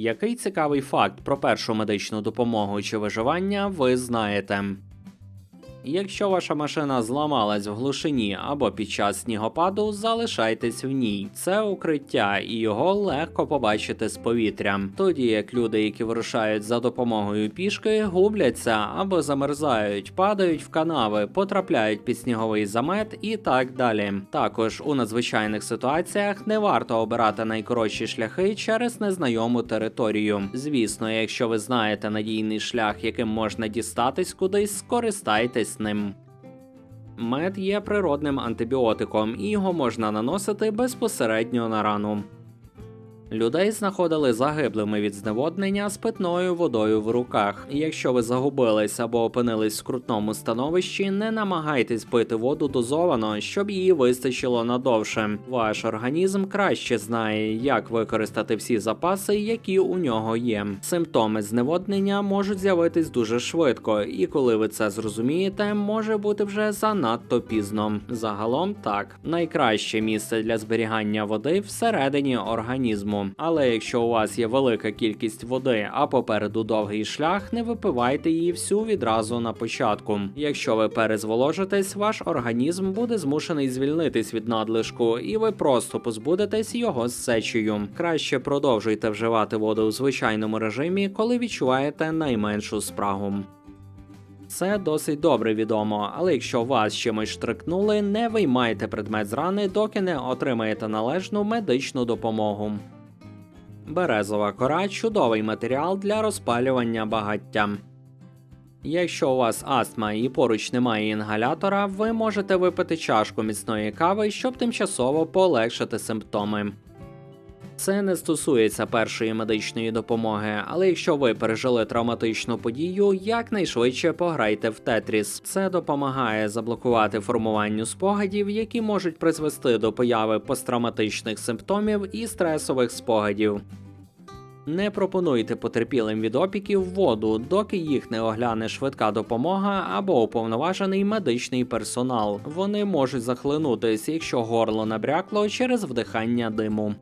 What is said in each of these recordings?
Який цікавий факт про першу медичну допомогу чи виживання ви знаєте? Якщо ваша машина зламалась в глушині або під час снігопаду, залишайтесь в ній. Це укриття, і його легко побачити з повітря. Тоді як люди, які вирушають за допомогою пішки, губляться або замерзають, падають в канави, потрапляють під сніговий замет і так далі. Також у надзвичайних ситуаціях не варто обирати найкоротші шляхи через незнайому територію. Звісно, якщо ви знаєте надійний шлях, яким можна дістатись кудись, скористайтесь ним. Мед є природним антибіотиком, і його можна наносити безпосередньо на рану. Людей знаходили загиблими від зневоднення з питною водою в руках. Якщо ви загубились або опинились в скрутному становищі, не намагайтесь пити воду дозовано, щоб її вистачило надовше. Ваш організм краще знає, як використати всі запаси, які у нього є. Симптоми зневоднення можуть з'явитись дуже швидко, і коли ви це зрозумієте, може бути вже занадто пізно. Загалом так, найкраще місце для зберігання води всередині організму. Але якщо у вас є велика кількість води, а попереду довгий шлях, не випивайте її всю відразу на початку. Якщо ви перезволожитесь, ваш організм буде змушений звільнитись від надлишку, і ви просто позбудетесь його з сечею. Краще продовжуйте вживати воду у звичайному режимі, коли відчуваєте найменшу спрагу. Це досить добре відомо, але якщо вас чимось штрикнули, не виймайте предмет з рани, доки не отримаєте належну медичну допомогу. Березова кора чудовий матеріал для розпалювання багаття. Якщо у вас астма і поруч немає інгалятора, ви можете випити чашку міцної кави, щоб тимчасово полегшити симптоми. Це не стосується першої медичної допомоги, але якщо ви пережили травматичну подію, якнайшвидше пограйте в Тетріс. Це допомагає заблокувати формуванню спогадів, які можуть призвести до появи посттравматичних симптомів і стресових спогадів. Не пропонуйте потерпілим від опіків воду, доки їх не огляне швидка допомога або уповноважений медичний персонал. Вони можуть захлинутись, якщо горло набрякло через вдихання диму.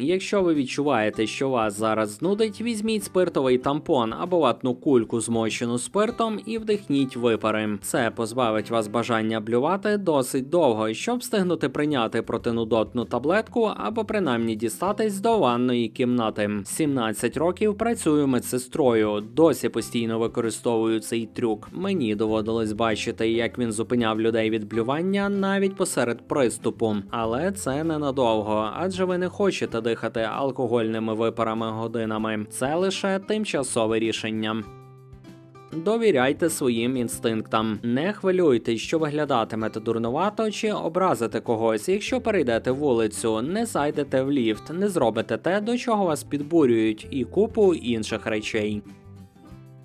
Якщо ви відчуваєте, що вас зараз знудить, візьміть спиртовий тампон або ватну кульку, змочену спиртом, і вдихніть випари. Це позбавить вас бажання блювати досить довго, щоб встигнути прийняти протинудотну таблетку або принаймні дістатись до ванної кімнати. 17 років працюю медсестрою, досі постійно використовую цей трюк. Мені доводилось бачити, як він зупиняв людей від блювання навіть посеред приступу. Але це ненадовго, адже ви не хочете дихати алкогольними випарами годинами. Це лише тимчасове рішення. Довіряйте своїм інстинктам. Не хвилюйтесь, що виглядатимете дурнувато чи образите когось. Якщо перейдете вулицю, не зайдете в ліфт, не зробите те, до чого вас підбурюють, і купу інших речей.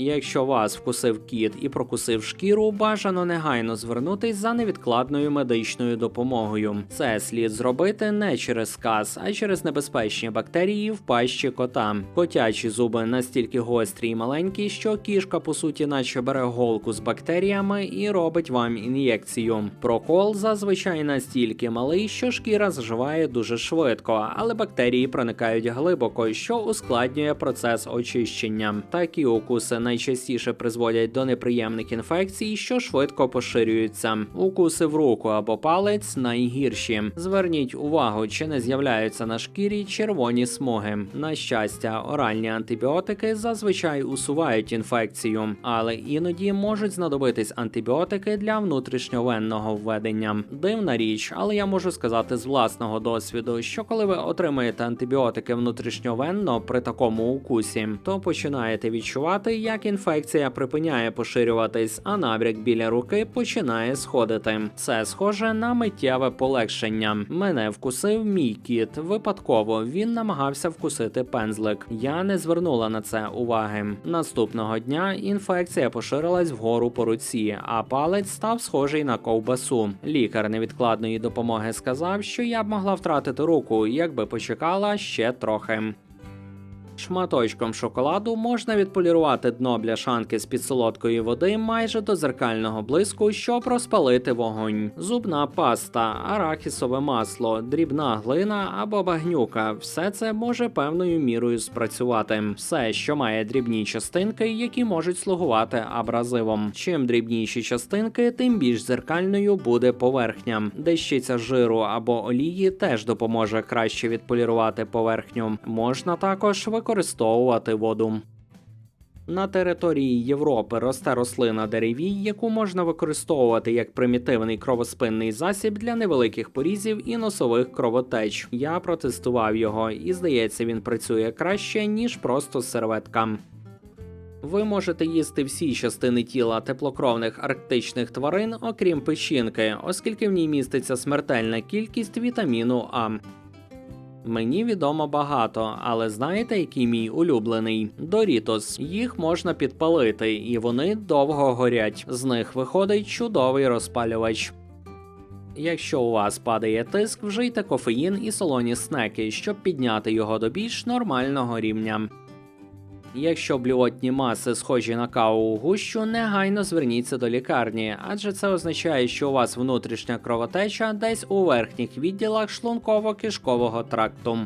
Якщо вас вкусив кіт і прокусив шкіру, бажано негайно звернутись за невідкладною медичною допомогою. Це слід зробити не через сказ, а через небезпечні бактерії в пащі кота. Котячі зуби настільки гострі і маленькі, що кішка по суті, наче бере голку з бактеріями і робить вам ін'єкцію. Прокол зазвичай настільки малий, що шкіра зживає дуже швидко, але бактерії проникають глибоко, що ускладнює процес очищення. Такі укуси найчастіше призводять до неприємних інфекцій, що швидко поширюються. Укуси в руку або палець найгірші. Зверніть увагу, чи не з'являються на шкірі червоні смуги. На щастя, оральні антибіотики зазвичай усувають інфекцію, але іноді можуть знадобитись антибіотики для внутрішньовенного введення. Дивна річ, але я можу сказати з власного досвіду, що коли ви отримаєте антибіотики внутрішньовенно при такому укусі, то починаєте відчувати, як інфекція припиняє поширюватись, а набряк біля руки починає сходити. Це схоже на миттєве полегшення. Мене вкусив мій кіт. Випадково він намагався вкусити пензлик. Я не звернула на це уваги. Наступного дня інфекція поширилась вгору по руці, а палець став схожий на ковбасу. Лікар невідкладної допомоги сказав, що я б могла втратити руку, якби почекала ще трохи. Шматочком шоколаду можна відполірувати дно бляшанки з під солодкої води майже до зеркального блиску, щоб розпалити вогонь. Зубна паста, арахісове масло, дрібна глина або багнюка все це може певною мірою спрацювати. Все, що має дрібні частинки, які можуть слугувати абразивом. Чим дрібніші частинки, тим більш зеркальною буде поверхня. Дещиця жиру або олії теж допоможе краще відполірувати поверхню. Можна також використовувати воду. На території Європи росте рослина деревій, яку можна використовувати як примітивний кровоспинний засіб для невеликих порізів і носових кровотеч. Я протестував його, і здається, він працює краще ніж просто серветка. Ви можете їсти всі частини тіла теплокровних арктичних тварин, окрім печінки, оскільки в ній міститься смертельна кількість вітаміну А. Мені відомо багато, але знаєте, який мій улюблений? Дорітос. Їх можна підпалити, і вони довго горять. З них виходить чудовий розпалювач. Якщо у вас падає тиск, вжийте кофеїн і солоні снеки, щоб підняти його до більш нормального рівня. Якщо блювотні маси схожі на каву у гущу, негайно зверніться до лікарні, адже це означає, що у вас внутрішня кровотеча десь у верхніх відділах шлунково-кишкового тракту.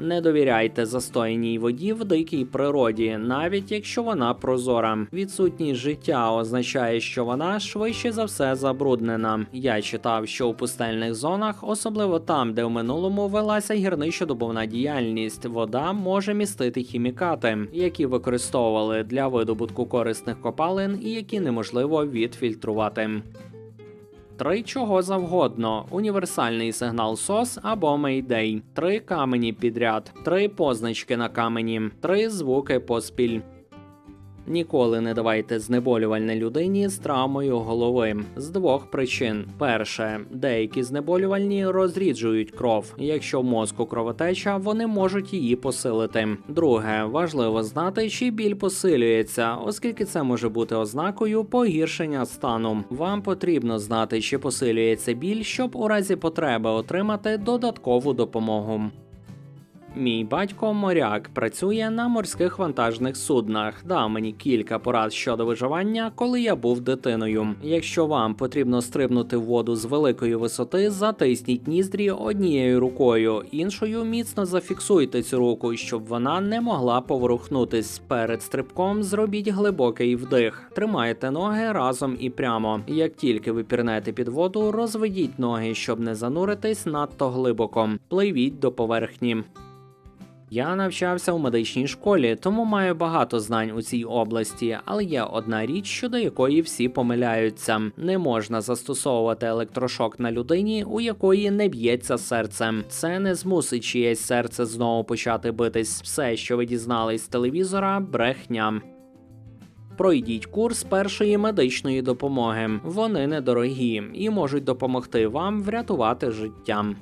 Не довіряйте застояній воді в дикій природі, навіть якщо вона прозора. Відсутність життя означає, що вона швидше за все забруднена. Я читав, що у пустельних зонах, особливо там, де в минулому велася гірничодобувна діяльність, вода може містити хімікати, які використовували для видобутку корисних копалин і які неможливо відфільтрувати. Три чого завгодно: універсальний сигнал SOS або Mayday, три камені підряд, три позначки на камені, три звуки поспіль. Ніколи не давайте знеболювальне людині з травмою голови з двох причин: перше, деякі знеболювальні розріджують кров. Якщо в мозку кровотеча, вони можуть її посилити. Друге, важливо знати, чи біль посилюється, оскільки це може бути ознакою погіршення стану. Вам потрібно знати, чи посилюється біль, щоб у разі потреби отримати додаткову допомогу. Мій батько моряк працює на морських вантажних суднах. Дав мені кілька порад щодо виживання, коли я був дитиною. Якщо вам потрібно стрибнути в воду з великої висоти, затисніть ніздрі однією рукою, іншою міцно зафіксуйте цю руку, щоб вона не могла поворухнутись. Перед стрибком зробіть глибокий вдих. Тримайте ноги разом і прямо. Як тільки ви пірнете під воду, розведіть ноги, щоб не зануритись надто глибоко. Пливіть до поверхні. Я навчався у медичній школі, тому маю багато знань у цій області, але є одна річ, щодо якої всі помиляються: не можна застосовувати електрошок на людині, у якої не б'ється серце. Це не змусить чиєсь серце знову почати битись. Все, що ви дізнались з телевізора, брехня. Пройдіть курс першої медичної допомоги. Вони недорогі і можуть допомогти вам врятувати життя.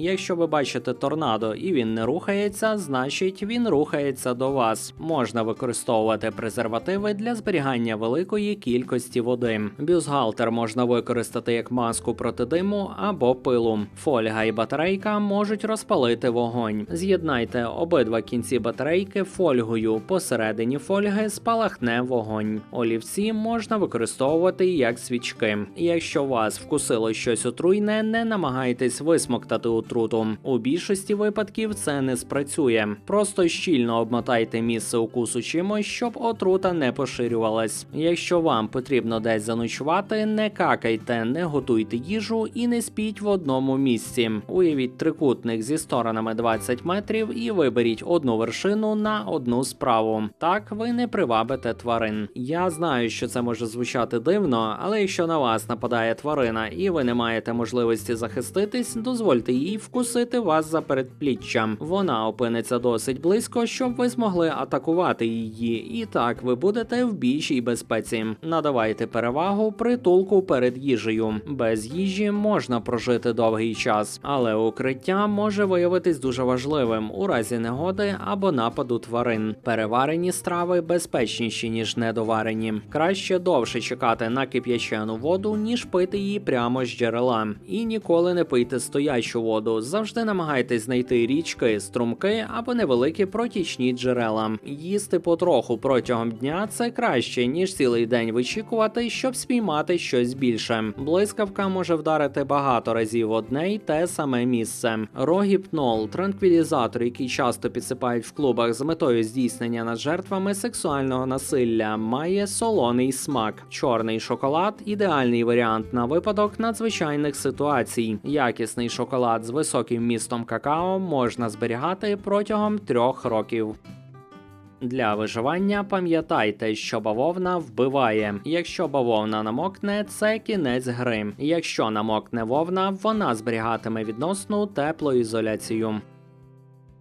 Якщо ви бачите торнадо і він не рухається, значить він рухається до вас. Можна використовувати презервативи для зберігання великої кількості води. Бюзгалтер можна використати як маску проти диму або пилу. Фольга і батарейка можуть розпалити вогонь. З'єднайте обидва кінці батарейки фольгою. Посередині фольги спалахне вогонь. Олівці можна використовувати як свічки. Якщо вас вкусило щось отруйне, не намагайтесь висмоктати отруту. У більшості випадків це не спрацює. Просто щільно обмотайте місце укусу чимось, щоб отрута не поширювалась. Якщо вам потрібно десь заночувати, не какайте, не готуйте їжу і не спіть в одному місці. Уявіть трикутник зі сторонами 20 метрів і виберіть одну вершину на одну справу. Так ви не привабите тварин. Я знаю, що це може звучати дивно, але якщо на вас нападає тварина і ви не маєте можливості захиститись, дозвольте їй вкусити вас за передпліччям. Вона опиниться досить близько, щоб ви змогли атакувати її, і так ви будете в більшій безпеці. Надавайте перевагу притулку перед їжею. Без їжі можна прожити довгий час, але укриття може виявитись дуже важливим у разі негоди або нападу тварин. Переварені страви безпечніші ніж недоварені. Краще довше чекати на кип'ячену воду, ніж пити її прямо з джерела. І ніколи не пийте стоячу воду воду, завжди намагайтесь знайти річки, струмки або невеликі протічні джерела. Їсти потроху протягом дня це краще, ніж цілий день вичікувати, щоб спіймати щось більше. Блискавка може вдарити багато разів одне й те саме місце. Рогіпнол транквілізатор, який часто підсипають в клубах з метою здійснення над жертвами сексуального насилля, має солоний смак. Чорний шоколад ідеальний варіант на випадок надзвичайних ситуацій. Якісний шоколад з високим містом какао можна зберігати протягом трьох років. Для виживання пам'ятайте, що бавовна вбиває. Якщо бавовна намокне, це кінець гри. Якщо намокне вовна, вона зберігатиме відносну теплоізоляцію.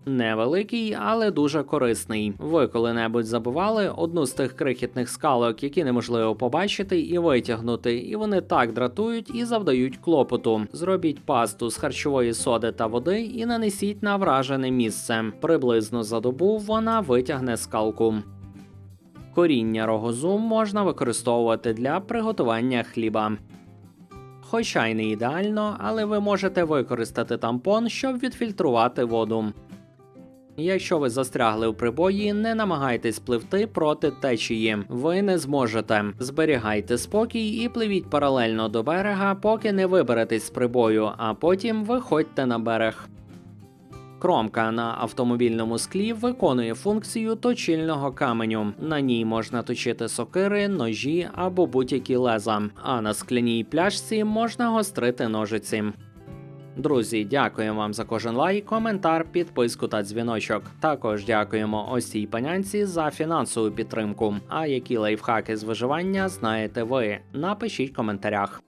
Невеликий, але дуже корисний. Ви коли-небудь забували одну з тих крихітних скалок, які неможливо побачити і витягнути, і вони так дратують і завдають клопоту. Зробіть пасту з харчової соди та води і нанесіть на вражене місце. Приблизно за добу вона витягне скалку. Коріння рогозу можна використовувати для приготування хліба. Хоча й не ідеально, але ви можете використати тампон, щоб відфільтрувати воду. Якщо ви застрягли в прибої, не намагайтесь пливти проти течії. Ви не зможете. Зберігайте спокій і пливіть паралельно до берега, поки не виберетесь з прибою, а потім виходьте на берег. Кромка на автомобільному склі виконує функцію точильного каменю. На ній можна точити сокири, ножі або будь-які леза. А на скляній пляшці можна гострити ножиці. Друзі, дякуємо вам за кожен лайк, коментар, підписку та дзвіночок. Також дякуємо ось цій панянці за фінансову підтримку. А які лайфхаки з виживання знаєте ви? Напишіть в коментарях.